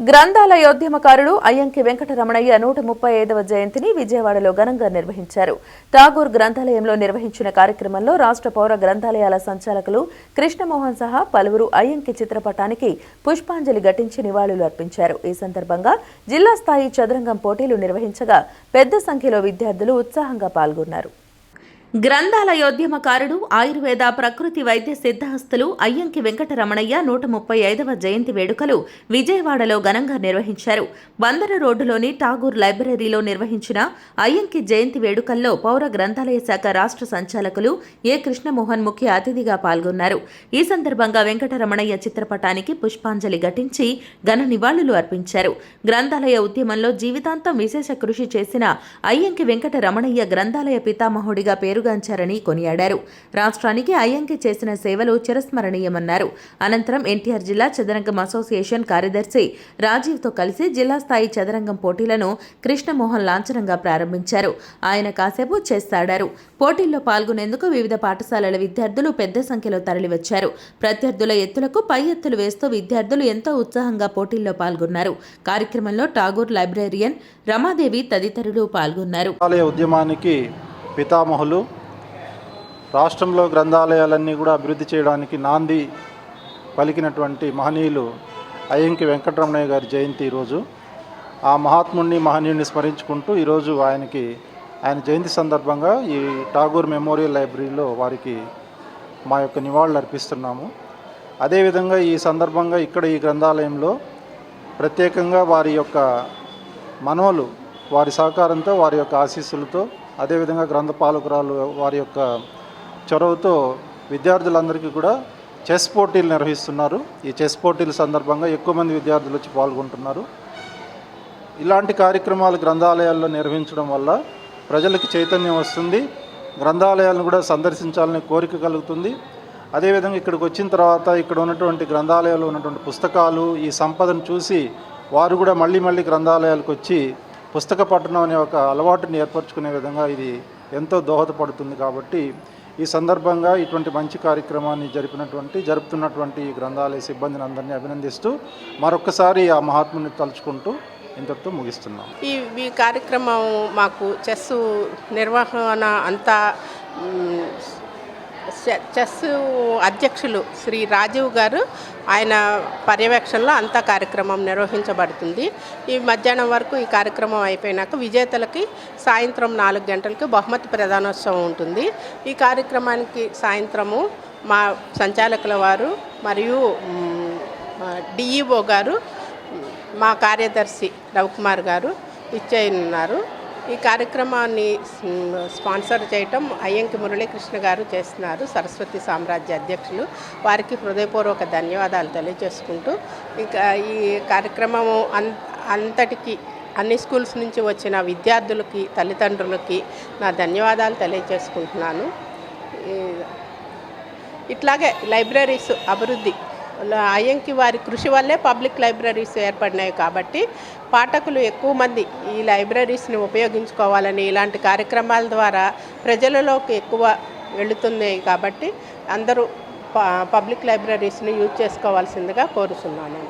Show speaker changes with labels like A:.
A: గ్రంథాలయోద్యమకారుడు అయ్యంకి వెంకటరమణయ్య నూట ముప్పై ఐదవ జయంతిని విజయవాడలో ఘనంగా నిర్వహించారు. ఠాగూర్ గ్రంథాలయంలో నిర్వహించిన కార్యక్రమంలో రాష్ట్ర పౌర గ్రంథాలయాల సంచాలకులు కృష్ణమోహన్ సహా పలువురు అయ్యంకి చిత్రపటానికి పుష్పాంజలి ఘటించి నివాళులు అర్పించారు. ఈ సందర్భంగా జిల్లా స్థాయి చదరంగం పోటీలు నిర్వహించగా పెద్ద సంఖ్యలో విద్యార్థులు ఉత్సాహంగా పాల్గొన్నారు. గ్రంథాలయోద్యమకారుడు ఆయుర్వేద ప్రకృతి వైద్య సిద్ధహస్తులు అయ్యంకి వెంకటరమణయ్య నూట ముప్పై ఐదవ జయంతి వేడుకలు విజయవాడలో ఘనంగా నిర్వహించారు. బందర రోడ్డులోని ఠాగూర్ లైబ్రరీలో నిర్వహించిన అయ్యంకి జయంతి వేడుకల్లో పౌర గ్రంథాలయ శాఖ రాష్ట్ర సంచాలకులు ఏ కృష్ణమోహన్ ముఖ్య అతిథిగా పాల్గొన్నారు. ఈ సందర్భంగా వెంకటరమణయ్య చిత్రపటానికి పుష్పాంజలి ఘటించి ఘన నివాళులు అర్పించారు. గ్రంథాలయ ఉద్యమంలో జీవితాంతం విశేష కృషి చేసిన అయ్యంకి వెంకటరమణయ్య గ్రంథాలయ పితామహుడిగా పేరు మేలుగాంచారని కొనియాడారు. రాష్ట్రానికి అయ్యంకి చేసిన సేవలు చిరస్మరణీయమన్నారు. అనంతరం ఎన్టీఆర్ జిల్లా చదరంగం అసోసియేషన్ కార్యదర్శి రాజీవ్తో కలిసి జిల్లా స్థాయి చదరంగం పోటీలను కృష్ణమోహన్ లాంఛనంగా ప్రారంభించారు. ఆయన కాసేపు చేస్తాడారు పోటీల్లో పాల్గొనేందుకు వివిధ పాఠశాలల విద్యార్థులు పెద్ద సంఖ్యలో తరలివచ్చారు. ప్రత్యర్థుల ఎత్తులకు పై ఎత్తులు వేస్తూ విద్యార్థులు ఎంతో ఉత్సాహంగా పోటీల్లో పాల్గొన్నారు. కార్యక్రమంలో ఠాగూర్ లైబ్రేరియన్ రమాదేవి తదితరులు పాల్గొన్నారు.
B: ఉద్యమానికి పితామహులు రాష్ట్రంలో గ్రంథాలయాలన్నీ కూడా అభివృద్ధి చేయడానికి నాంది పలికినటువంటి మహనీయులు అయ్యంకి వెంకటరమణయ్య గారి జయంతి ఈరోజు. ఆ మహాత్ముడిని మహనీయుడిని స్మరించుకుంటూ ఈరోజు ఆయనకి ఆయన జయంతి సందర్భంగా ఈ ఠాగూర్ మెమోరియల్ లైబ్రరీలో వారికి మా యొక్క నివాళులు అర్పిస్తున్నాము. అదేవిధంగా ఈ సందర్భంగా ఇక్కడ ఈ గ్రంథాలయంలో ప్రత్యేకంగా వారి యొక్క మనవలు వారి సహకారంతో వారి యొక్క ఆశీస్సులతో అదేవిధంగా గ్రంథపాలకురాలు వారి యొక్క చొరవతో విద్యార్థులందరికీ కూడా చెస్ పోటీలు నిర్వహిస్తున్నారు. ఈ చెస్ పోటీల సందర్భంగా ఎక్కువ మంది విద్యార్థులు వచ్చి పాల్గొంటున్నారు. ఇలాంటి కార్యక్రమాలు గ్రంథాలయాల్లో నిర్వహించడం వల్ల ప్రజలకు చైతన్యం వస్తుంది. గ్రంథాలయాలను కూడా సందర్శించాలనే కోరిక కలుగుతుంది. అదేవిధంగా ఇక్కడికి వచ్చిన తర్వాత ఇక్కడ ఉన్నటువంటి గ్రంథాలయాల్లో ఉన్నటువంటి పుస్తకాలు ఈ సంపదను చూసి వారు కూడా మళ్ళీ మళ్ళీ గ్రంథాలయాలకు వచ్చి పుస్తక పఠనం అనే ఒక అలవాటుని ఏర్పరచుకునే విధంగా ఇది ఎంతో దోహదపడుతుంది కాబట్టి ఈ సందర్భంగా ఇటువంటి మంచి కార్యక్రమాన్ని జరిపినటువంటి జరుపుతున్నటువంటి ఈ గ్రంథాలయ సిబ్బందిని అందరినీ అభినందిస్తూ మరొకసారి ఆ మహాత్ముని తలుచుకుంటూ ఇంతటితో ముగిస్తున్నాం.
C: ఈ ఈ కార్యక్రమం మాకు చెస్ నిర్వహణ అంతా చెస్ అధ్యక్షులు శ్రీ రాజీవ్ గారు ఆయన పర్యవేక్షణలో అంతా కార్యక్రమం నిర్వహించబడుతుంది. ఈ మధ్యాహ్నం వరకు ఈ కార్యక్రమం అయిపోయినాక విజేతలకి సాయంత్రం నాలుగు గంటలకు బహుమతి ప్రధానోత్సవం ఉంటుంది. ఈ కార్యక్రమానికి సాయంత్రము మా సంచాలకుల వారు మరియు డిఈఓ గారు మా కార్యదర్శి రవికుమార్ గారు ఇచ్చేయనున్నారు ఈ కార్యక్రమాన్ని స్పాన్సర్ చేయటం అయ్యంకి మురళీకృష్ణ గారు చేస్తున్నారు సరస్వతి సామ్రాజ్య అధ్యక్షులు. వారికి హృదయపూర్వక ధన్యవాదాలు తెలియజేసుకుంటూ ఇక ఈ కార్యక్రమము అన్ అంతటికి అన్ని స్కూల్స్ నుంచి వచ్చిన విద్యార్థులకి తల్లిదండ్రులకి నా ధన్యవాదాలు తెలియజేసుకుంటున్నాను. ఇట్లాగే లైబ్రరీస్ అభివృద్ధి అయ్యంకి వారి కృషి వల్లే పబ్లిక్ లైబ్రరీస్ ఏర్పడినాయి కాబట్టి పాఠకులు ఎక్కువ మంది ఈ లైబ్రరీస్ని ఉపయోగించుకోవాలని ఇలాంటి కార్యక్రమాల ద్వారా ప్రజలలోకి ఎక్కువ వెళుతున్నాయి కాబట్టి అందరూ ప- పబ్లిక్ లైబ్రరీస్ని యూజ్ చేసుకోవాల్సిందిగా కోరుతున్నాను